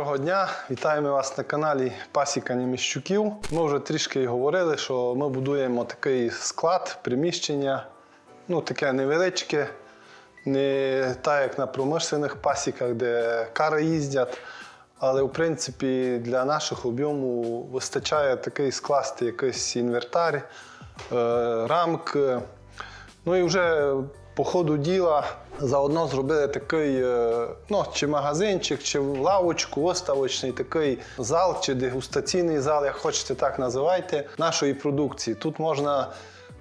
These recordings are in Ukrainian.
Доброго дня, вітаємо вас на каналі Пасіка Німіщуків. Ми вже трішки говорили, що ми будуємо такий склад, приміщення, ну таке невеличке, не так як на промишлених пасіках, де кари їздять. Але в принципі для наших об'ємів вистачає такий скласти якийсь інвентар, е, рамки. Ну і вже по ходу діла заодно зробили такий, е, ну, чи магазинчик, чи лавочку, виставочний такий зал, чи дегустаційний зал, як хочете так називайте, нашої продукції. Тут можна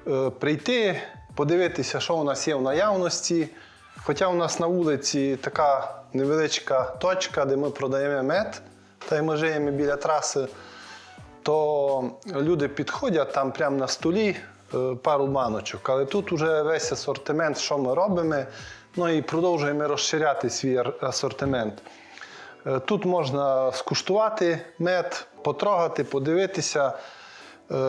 е, прийти, подивитися, що у нас є в наявності. Хоча у нас на вулиці така невеличка точка, де ми продаємо мед, та й ми живемо біля траси то люди підходять там прямо на столі пару баночок. Але тут вже весь асортимент, що ми робимо, ну і продовжуємо розширяти свій асортимент. Е, Тут можна скуштувати мед, потрогати, подивитися, е,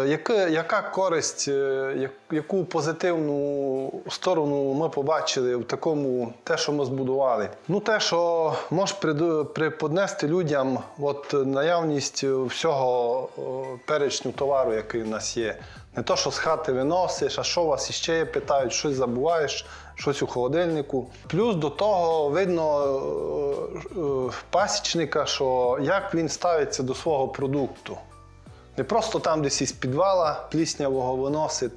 яка, яка користь, е, яку позитивну сторону ми побачили в такому те, що ми збудували. Ну, те, що приду- приподнести людям от, наявність всього перечню товару, який в нас є. Не то, що з хати виносиш, а що у вас іще є, питають, щось забуваєш, щось у холодильнику. Плюс до того видно е, е, пасічника, що як він ставиться до свого продукту. Не просто там десь із підвала пліснявого виносить,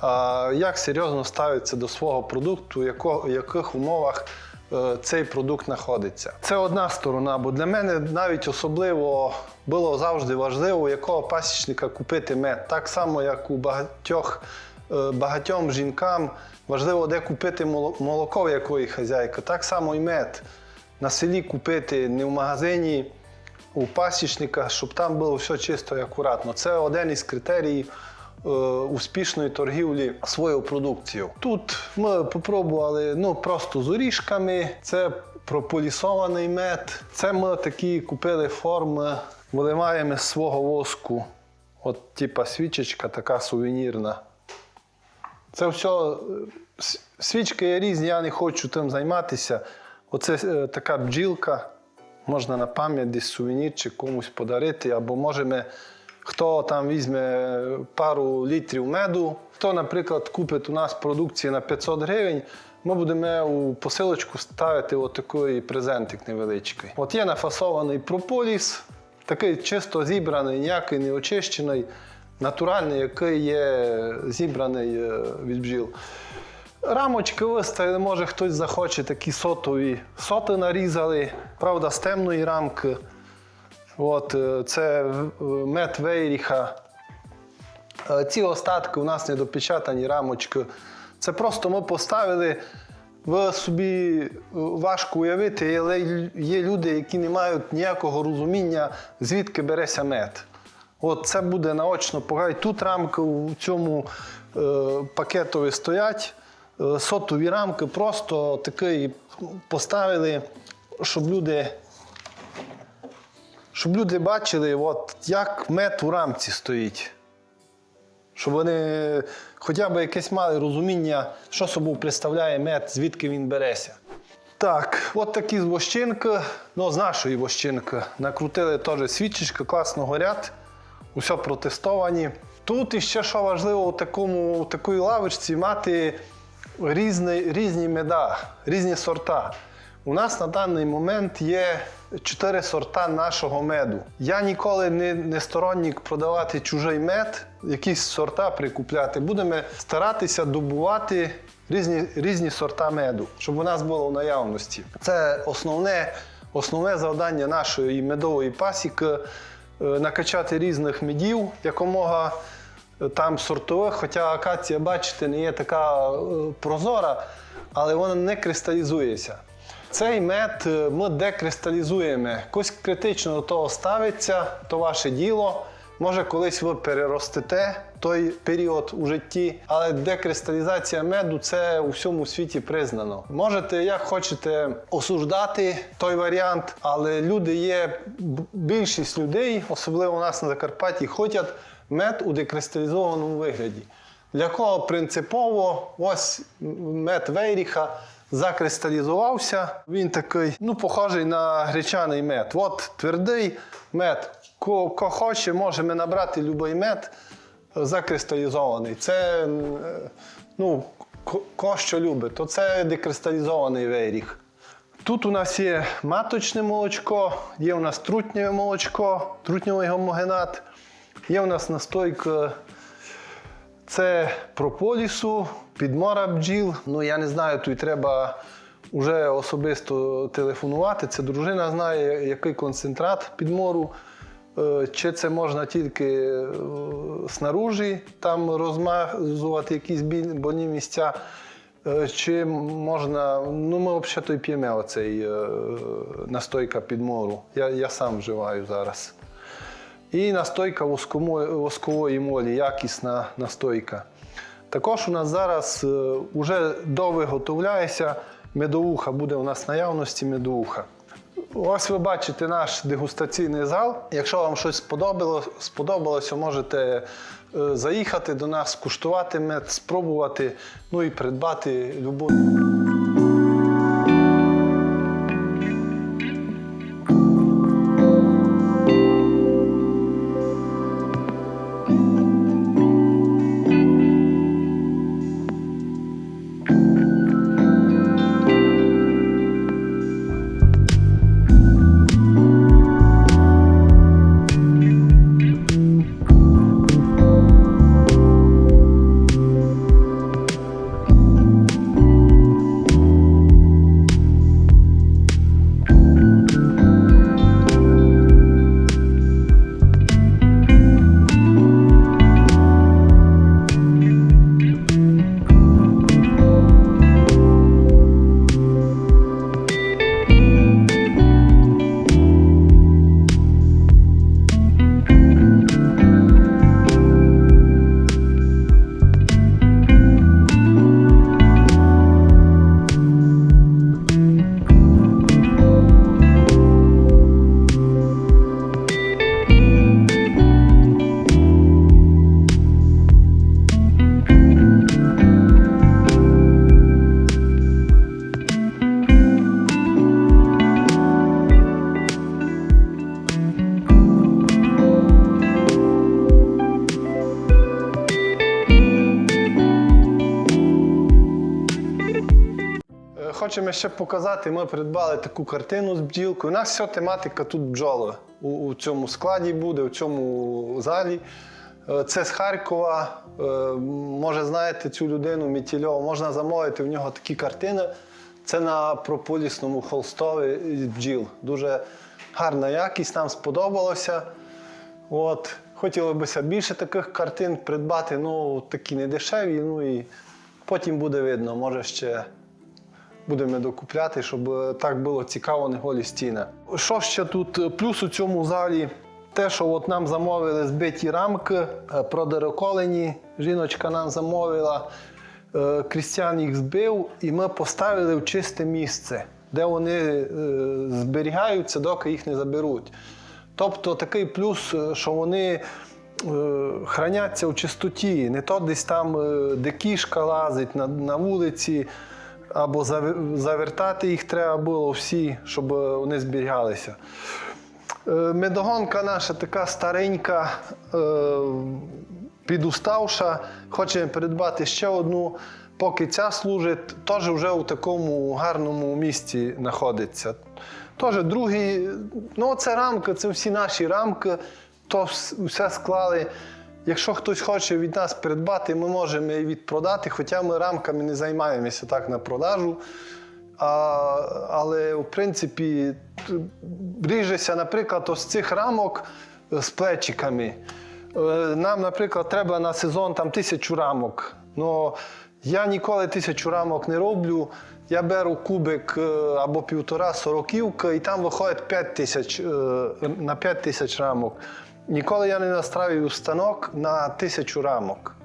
а як серйозно ставиться до свого продукту, яко- в яких умовах е, цей продукт знаходиться. Це одна сторона, бо для мене навіть особливо було завжди важливо, якого пасічника купити мед. Так само, як у багатьох, е, багатьом жінкам важливо, де купити молоко, в якої хазяйка. Так само і мед. На селі купити не в магазині у пасічника, щоб там було все чисто і акуратно. Це один із критеріїв е, успішної торгівлі своєю продукцією. Тут ми попробували ну, просто з оріжками, це прополісований мед. Це ми такі купили форми, виливаємо з свого воску. От, типа свічечка така сувенірна. Це все е, свічки є різні, я не хочу тим займатися. Оце е, така бджілка, можна на пам'ять десь сувенірчик комусь подарити, або можемо, хто там візьме пару літрів меду, хто, наприклад, купить у нас продукції на 500 гривень, ми будемо у посилочку ставити отакий презентик невеличкий. От є нафасований прополіс, такий чисто зібраний, ніякий не очищений, натуральний, який є зібраний е, від бджіл. Рамочки виставили, може хтось захоче такі сотові. Соти нарізали, правда, з темної рамки. От, е, це в- мед Вейріха. Е, Ці остатки у нас недопечатані рамочки. Це просто ми поставили. Ви собі е, важко уявити, але є люди, які не мають ніякого розуміння, звідки береться мед. От це буде наочно погай. Тут рамки у цьому е, пакетові стоять. Е, сотові рамки просто такий поставили, щоб люди щоб люди бачили, от, як мед у рамці стоїть. Щоб вони хоча б якесь мали розуміння, що собою представляє мед, звідки він береться. Так, от такі з вощинки, ну з нашої вощинки. Накрутили теж свічечки, класно горять, усе протестовані. Тут іще що важливо у такому, у такій лавочці мати різні, різні меда, різні сорта. У нас на даний момент є чотири сорта нашого меду. Я ніколи не, не сторонник продавати чужий мед, якісь сорта прикупляти. Будемо старатися добувати різні, різні сорта меду, щоб у нас було в наявності. Це основне, основне завдання нашої медової пасіки е, накачати різних медів якомога там сортових, хоча акація, бачите, не є така е, прозора, але вона не кристалізується. Цей мед е, ми декристалізуємо. Якось критично до того ставиться, то ваше діло. Може, колись ви переростете той період у житті, але декристалізація меду це у всьому світі признано. Можете, як хочете, осуждати той варіант, але люди є, більшість людей, особливо у нас на Закарпатті, хочуть мед у декристалізованому вигляді. Для кого принципово ось мед Вейріха закристалізувався. Він такий, ну, похожий на гречаний мед. От твердий мед. Ко, хоче, можемо набрати будь-який мед е, закристалізований. Це е, ну, ко, що любить, то це декристалізований виріг. Тут у нас є маточне молочко, є у нас трутневе молочко, трутневий гомогенат, є у нас настойка це прополісу, підмора бджіл. Ну я не знаю, тут треба вже особисто телефонувати. Це дружина знає, який концентрат підмору. Е, Чи це можна тільки е, снаружі там розмазувати якісь больні місця, е, чи можна. Ну, ми взагалі п'ємо оцей настойка підмору. Я, я сам вживаю зараз. І настойка воскової молі, якісна настойка. Також у нас зараз вже довиготовляється медовуха, буде у нас наявності медовуха. Ось ви бачите наш дегустаційний зал. Якщо вам щось сподобалось, сподобалося, можете е, заїхати до нас, скуштувати мед, спробувати, ну і придбати любу. Хочемо ще показати, ми придбали таку картину з бджілкою. У нас вся тематика тут бджоли. У, у цьому складі буде, у цьому залі. Е, Це з Харкова. Е, Може, знаєте цю людину Мітільова, можна замовити в нього такі картини. Це на прополісному холстові бджіл. Дуже гарна якість, нам сподобалося. От. Хотілося б більше таких картин придбати, ну такі не дешеві. Ну і потім буде видно, може ще будемо докупляти, щоб е, так було цікаво, не голі стіни. Що ще тут плюс у цьому залі? Те, що от нам замовили збиті рамки, е, продероколені, жіночка нам замовила, е, Крістіан їх збив, і ми поставили в чисте місце, де вони зберігаються, доки їх не заберуть. Тобто такий плюс, що вони храняться в чистоті, не то десь там, де кішка лазить на вулиці, або завертати їх треба було всі, щоб вони зберігалися. Е, Медогонка наша така старенька, е, підуставша. Хочемо придбати ще одну. Поки ця служить, теж вже у такому гарному місці знаходиться. Теж другий, ну це рамка, це всі наші рамки, то вс- все склали. Якщо хтось хоче від нас придбати, ми можемо і відпродати, хоча ми рамками не займаємося так на продажу. А, але в принципі ріжеться, наприклад, ось цих рамок з плечиками. Е, Нам, наприклад, треба на сезон там тисячу рамок. Ну, я ніколи тисячу рамок не роблю. Я беру кубик е, або півтора сороківка, і там виходить 5 тисяч, е, на 5 тисяч рамок. Ніколи я не настраюю станок на тисячу рамок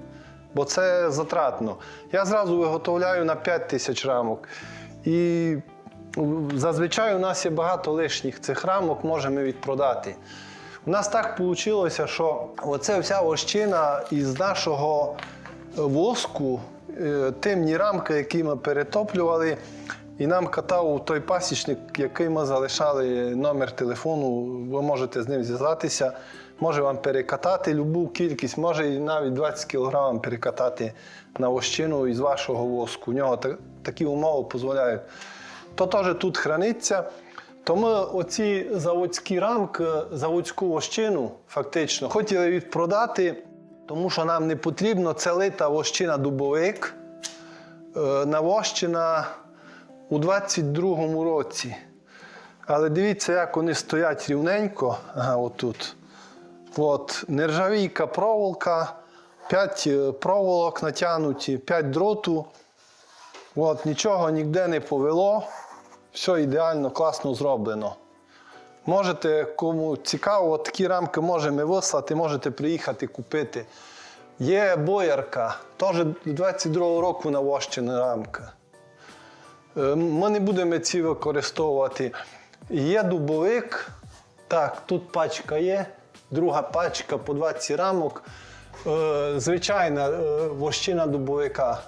бо це затратно. Я зразу виготовляю на 5 тисяч рамок. І зазвичай у нас є багато лишніх цих рамок, можемо відпродати. У нас так вийшло, що оця вся вощина із нашого воску, е, темні рамки, які ми перетоплювали. І нам катав той пасічник, який ми залишали номер телефону. Ви можете з ним зв'язатися. Може вам перекатати любу кількість, може і навіть 20 кг перекатати на вощину із вашого воску. У нього та- такі умови дозволяють. То теж тут храниться. То ми оці заводські рамки, заводську вощину фактично хотіли відпродати, тому що нам не потрібно це лита вощина дубовик, е, навощена у 22-му році. Але дивіться, як вони стоять рівненько. Ага, отут. От, нержавійка проволока, 5 проволок натягнуті, 5 дроту. От, нічого ніде не повело. Все ідеально, класно зроблено. Можете, кому цікаво, от такі рамки можемо вислати, можете приїхати купити. Є боярка, теж 22-го року навощена рамка. Е, Ми не будемо ці використовувати. Є дубовик. Так, тут пачка є, друга пачка по 20 рамок. Е, Звичайна е, вощина дубовика.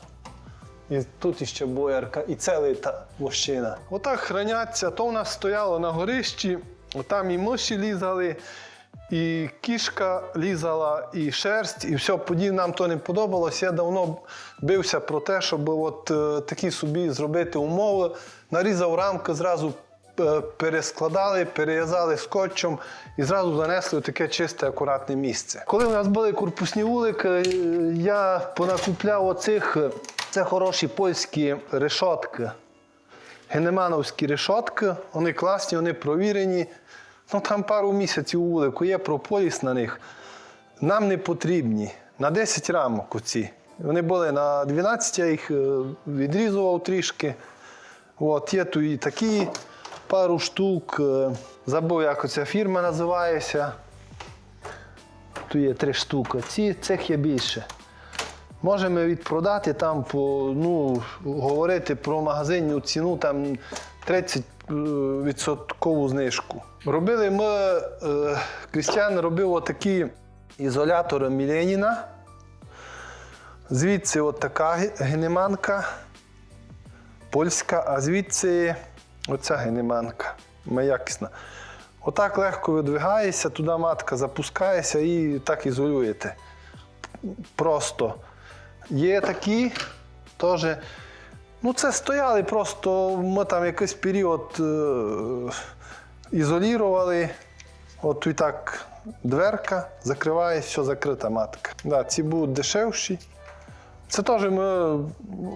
І тут іще боярка, і це лита вощина. Отак храняться. То в нас стояло на горищі, там і миші лізали, і кішка лізала, і шерсть, і все подібне. Нам то не подобалось. Я давно бився про те, щоб от е, такі собі зробити умови. Нарізав рамки, зразу перескладали, перев'язали скотчем і зразу занесли у таке чисте, акуратне місце. Коли у нас були корпусні вулики, е, я понакупляв оцих. е, Це хороші польські решотки. Генемановські решотки, вони класні, вони провірені. Ну там пару місяців вулику є прополіс на них. Нам не потрібні. На 10 рамок оці. Вони були на 12, я їх е, відрізував трішки. От, є тут і такі пару штук. е, Забув, як ця фірма називається. Тут є три штуки. Ці, цих є більше. Можемо відпродати там по, ну, говорити про магазинну ціну там 30 е, відсоткову знижку. Робили ми, е, Крістіан робив отакі ізолятори Міленіна. Звідси от така генеманка польська, а звідси оця генеманка. Якісна. Отак легко видвигаєшся, туди матка запускається і так ізолюєте. Просто. Є такі теж. Ну, це стояли просто, ми там якийсь період е, ізолірували. От і так дверка, закриває, все закрита матка. Да, ці будуть дешевші. Це теж ми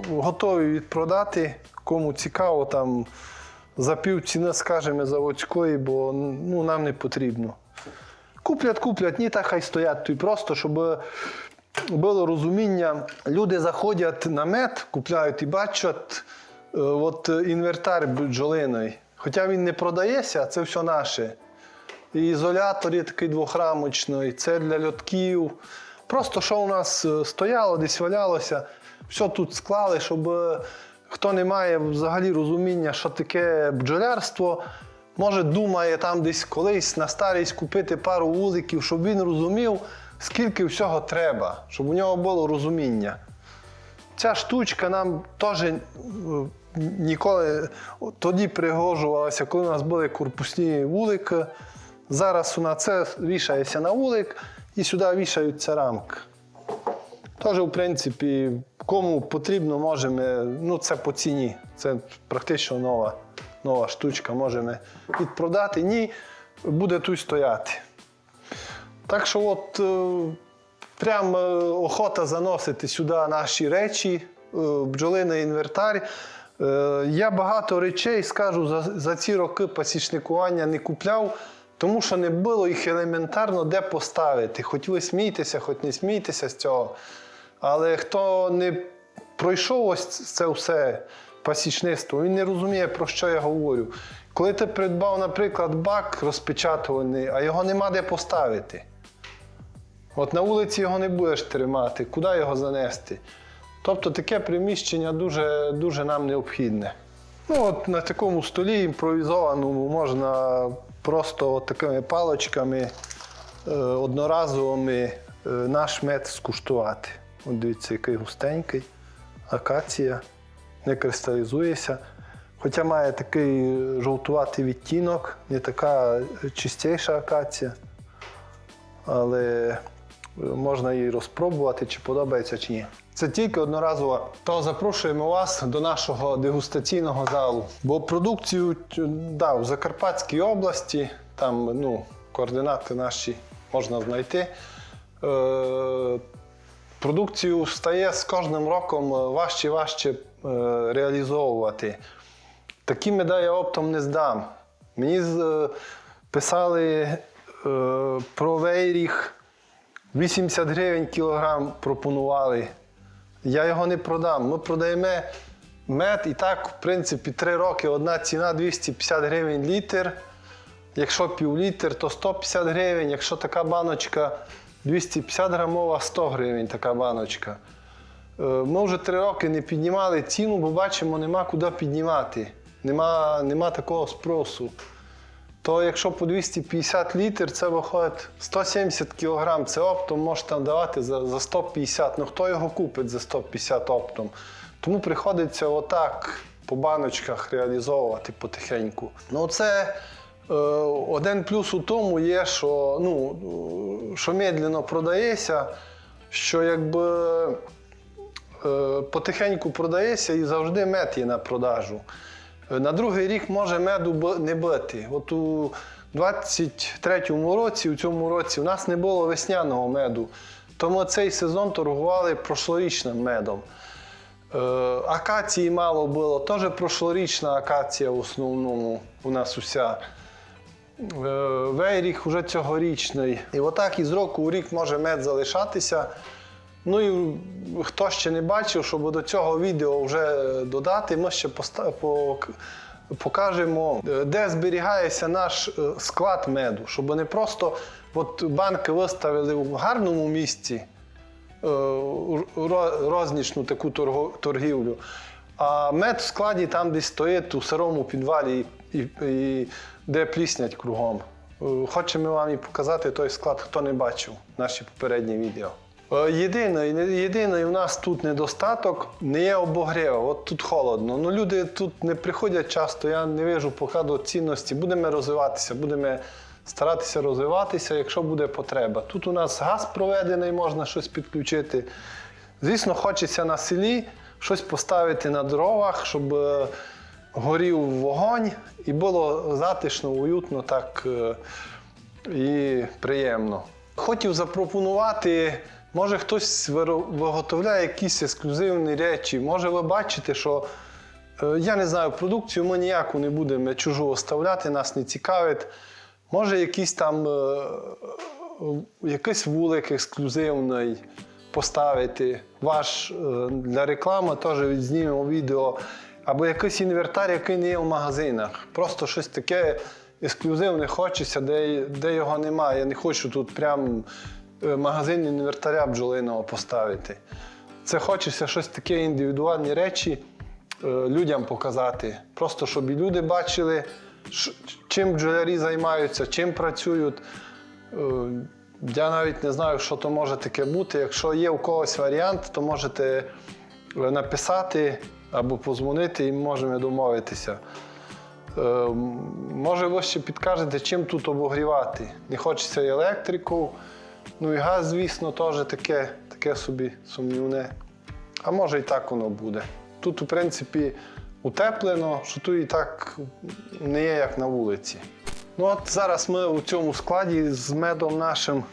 готові відпродати, кому цікаво, там за пів ціни, скажімо, заводської, бо ну, нам не потрібно. Куплять, куплять, ні, та хай стоять тут просто, щоб було розуміння. Люди заходять на мед, купляють і бачать е, от інвертар бджолиний. Хоча він не продається, це все наше. І ізолятор такий двохрамочний, це для льотків. Просто що у нас е, стояло, десь валялося, все тут склали, щоб е, хто не має взагалі розуміння, що таке бджолярство, може думає там десь колись на старість купити пару вуликів, щоб він розумів, скільки всього треба, щоб у нього було розуміння. Ця штучка нам теж е, ніколи тоді пригожувалася, коли у нас були корпусні вулики. Зараз на це вішається на вулик і сюди вішаються рамки. Теж, в принципі, кому потрібно, можемо, ну це по ціні. Це практично нова, нова штучка, можемо відпродати. Ні, буде тут стояти. Так що от е, прям е, охота заносити сюди наші речі, е, бджолиний інвентар. Е, Я багато речей, скажу, за, за ці роки пасічникування не купляв, тому що не було їх елементарно де поставити. Хоч ви смійтеся, хоч не смійтеся з цього. Але хто не пройшов ось це все пасічництво, він не розуміє, про що я говорю. Коли ти придбав, наприклад, бак розпечатуваний, а його нема де поставити. От на вулиці його не будеш тримати, куди його занести? Тобто таке приміщення дуже, дуже нам необхідне. Ну, от на такому столі імпровізованому можна просто такими паличками е, одноразовими е, наш мед скуштувати. От дивіться, який густенький, акація, не кристалізується. Хоча має такий жовтуватий відтінок, не така чистіша акація. Але можна її розпробувати, чи подобається, чи ні. Це тільки одноразово. То запрошуємо вас до нашого дегустаційного залу. Бо продукцію да, в Закарпатській області, там ну, координати наші можна знайти. Е, продукцію стає з кожним роком важче і важче е, реалізовувати. Такі медалі я оптом не здам. Мені е, писали е, про вейріг 80 гривень кілограм пропонували. Я його не продам. Ми продаємо мед і так, в принципі, 3 роки одна ціна 250 гривень літр. Якщо пів літр, то 150 гривень. Якщо така баночка 250 грамова, 100 гривень така баночка. Е, Ми вже три роки не піднімали ціну, бо бачимо, нема куди піднімати. Нема, нема такого спросу. То якщо по 250 літр, це виходить 170 кг. Це оптом можете давати за, за 150. Ну хто його купить за 150 оптом? Тому приходиться отак по баночках реалізовувати потихеньку. Ну це один плюс у тому є, що, ну, е, що медленно продається, що якби е, потихеньку продається і завжди мед є на продажу. Е, На другий рік може меду не бути. От у 23-му році, у цьому році, у нас не було весняного меду. Тому цей сезон торгували прошлорічним медом. Е, Акації мало було, теж прошлорічна акація в основному у нас уся. Е, Вейрік вже цьогорічний. І отак із року у рік може мед залишатися. Ну і хто ще не бачив, щоб до цього відео вже додати, ми ще покажемо, е, де зберігається наш е, склад меду, щоб не просто от банки виставили в гарному місці рознічну таку торгівлю. А мед в складі там десь стоїть у сирому підвалі, і, і, де пліснять кругом. Е, Хочемо вам і показати той склад, хто не бачив наші попередні відео. Е, Єдиний, у нас тут недостаток не є обогрів. От тут холодно. Ну, люди тут не приходять часто, я не вижу поки до цінності. Будемо розвиватися, будемо старатися розвиватися, якщо буде потреба. Тут у нас газ проведений, можна щось підключити. Звісно, хочеться на селі щось поставити на дровах, щоб е, горів вогонь і було затишно, уютно так е, і приємно. Хотів запропонувати, може хтось виготовляє якісь ексклюзивні речі. Може ви бачите, що е, я не знаю, продукцію ми ніяку не будемо чужу оставляти, нас не цікавить. Може, якийсь там е, якийсь вулик ексклюзивний поставити, ваш для реклами теж відзнімемо відео, або якийсь інвентар, який не є в магазинах. Просто щось таке ексклюзивне хочеться, де, де його немає. Я не хочу тут прям е, магазин інвентаря бджолиного поставити. Це хочеться щось таке індивідуальні речі е, людям показати. Просто щоб і люди бачили, чим бджолярі займаються, чим працюють. Е, Я навіть не знаю, що то може таке бути. Якщо є у когось варіант, то можете написати або позвонити і можемо домовитися. Е, Може, ви ще підкажете, чим тут обогрівати. Не хочеться електрику, ну і газ, звісно, теж таке, таке собі сумнівне. А може і так воно буде. Тут, у принципі, утеплено, що тут і так не є як на вулиці. Ну от зараз ми у цьому складі з медом нашим.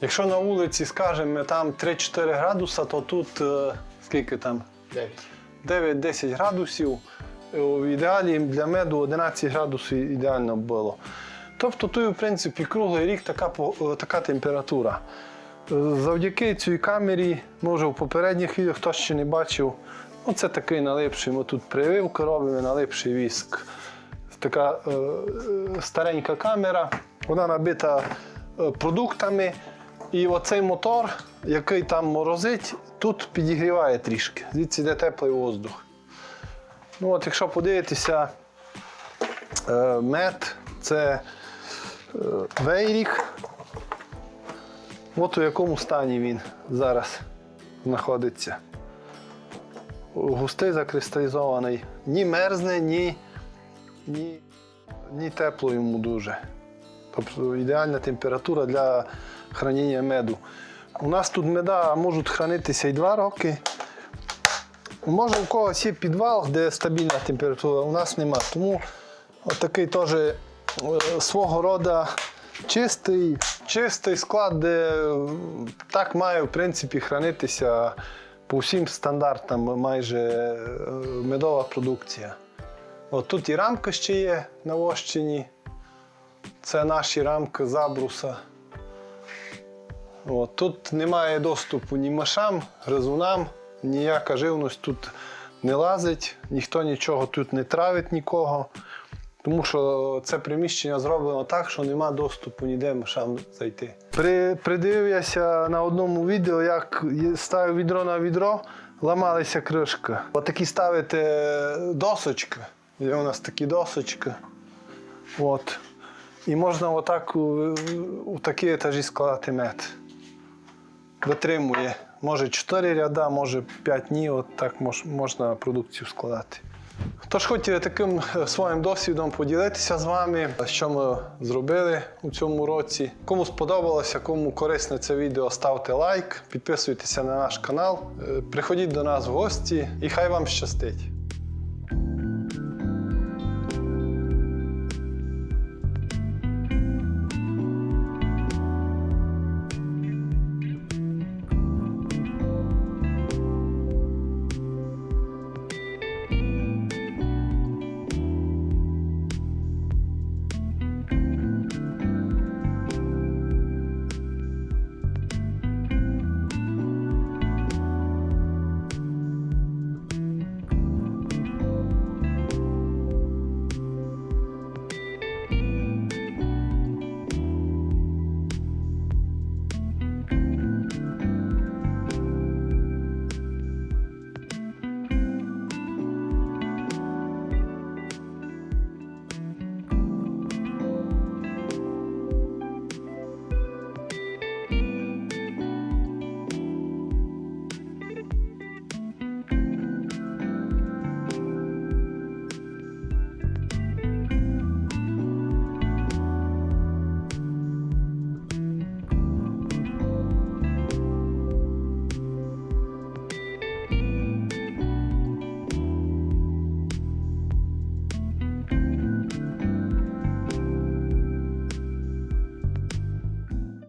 Якщо на вулиці, скажімо, там 3-4 градуса, то тут е, скільки там? 9-10 градусів. Е, В ідеалі для меду 11 градусів ідеально було. Тобто тут, в принципі, круглий рік така, е, така температура. Е, Завдяки цій камері, може в попередніх відео, хто ще не бачив, ну, це такий налипший, ми тут прививку робимо, налипший віск. Така е, е, старенька камера, вона набита е, продуктами. І оцей мотор, який там морозить, тут підігріває трішки, звідси йде теплий воздух. Ну от, якщо подивитися, е, мед це е, вейрік. От у якому стані він зараз знаходиться. густий закристалізований. Ні мерзне, ні, ні, ні тепло йому дуже. Тобто ідеальна температура для хранення меду. У нас тут меда можуть хранитися і 2 роки. Може, у когось є підвал, де стабільна температура, у нас нема. Тому отакий теж е, свого роду чистий, чистий склад, де е, так має в принципі хранитися по всім стандартам майже е, медова продукція. От тут і рамка ще є на Вощині. Це наші рамки забруса. От, тут немає доступу ні мишам, гризунам, ніяка живність тут не лазить, ніхто нічого тут не травить нікого. Тому що це приміщення зроблено так, що нема доступу ніде мишам зайти. При, придивився на одному відео, як ставив відро на відро, ламалися кришки. Отакі ставите досочки. Є у нас такі досочки. От. І можна отак у, у такі етажі складати мед. Витримує. Може 4 ряда, може 5 днів, от так мож, можна продукцію складати. Тож хотів таким е, своїм досвідом поділитися з вами, що ми зробили у цьому році. Кому сподобалося, кому корисне це відео, ставте лайк, підписуйтеся на наш канал, е, приходіть до нас в гості і хай вам щастить.